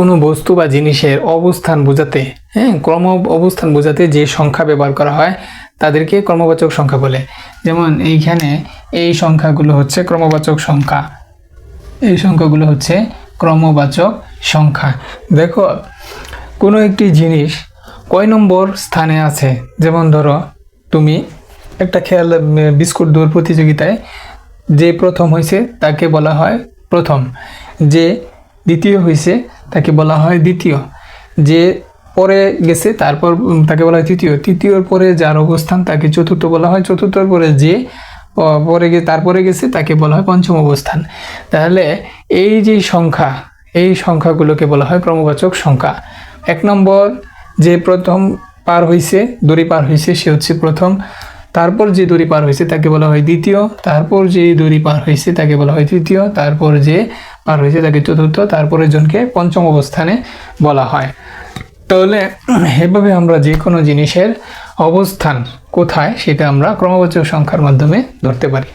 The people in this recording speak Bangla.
কোনো বস্তু বা জিনিসের অবস্থান বোঝাতে হ্যাঁ ক্রম অবস্থান বোঝাতে যে সংখ্যা ব্যবহার করা হয়, তাদেরকে ক্রমবাচক সংখ্যা বলে। যেমন এইখানে এই সংখ্যাগুলো হচ্ছে ক্রমবাচক সংখ্যা। এই সংখ্যাগুলো হচ্ছে ক্রমবাচক সংখ্যা। দেখো, কোনো একটি জিনিস কয় নম্বর স্থানে আছে? যেমন ধরো, তুমি একটা খেয়াল, বিস্কুট দৌড় প্রতিযোগিতায় যে প্রথম হয়েছে তাকে বলা হয় প্রথম। যে দ্বিতীয় হয়েছে তাকে বলা হয় দ্বিতীয়। যে পরে গেছে, তারপর তাকে বলা হয় তৃতীয়। তৃতীয়র পরে যার অবস্থান তাকে চতুর্থ বলা হয়। চতুর্থর পরে যে পরে গিয়ে তারপরে গেছে, তাকে বলা হয় পঞ্চম অবস্থান। তাহলে এই যে সংখ্যা, এই সংখ্যাগুলোকে বলা হয় ক্রমবাচক সংখ্যা। এক নম্বর, যে প্রথম পার হয়েছে দড়ি পার হয়েছে সে হচ্ছে প্রথম তারপর যে দড়ি পার হয়েছে তাকে বলা হয় দ্বিতীয়, তারপর যে দড়ি পার হয়েছে তাকে বলা হয় তৃতীয়, তারপর যে পার হয়েছে তাকে চতুর্থ তারপরের জনকে পঞ্চম অবস্থানে বলা হয়। তাহলে এভাবে আমরা যে কোনো জিনিসের অবস্থান কোথায় সেটা আমরা ক্রমবাচক সংখ্যার মাধ্যমে ধরতে পারি।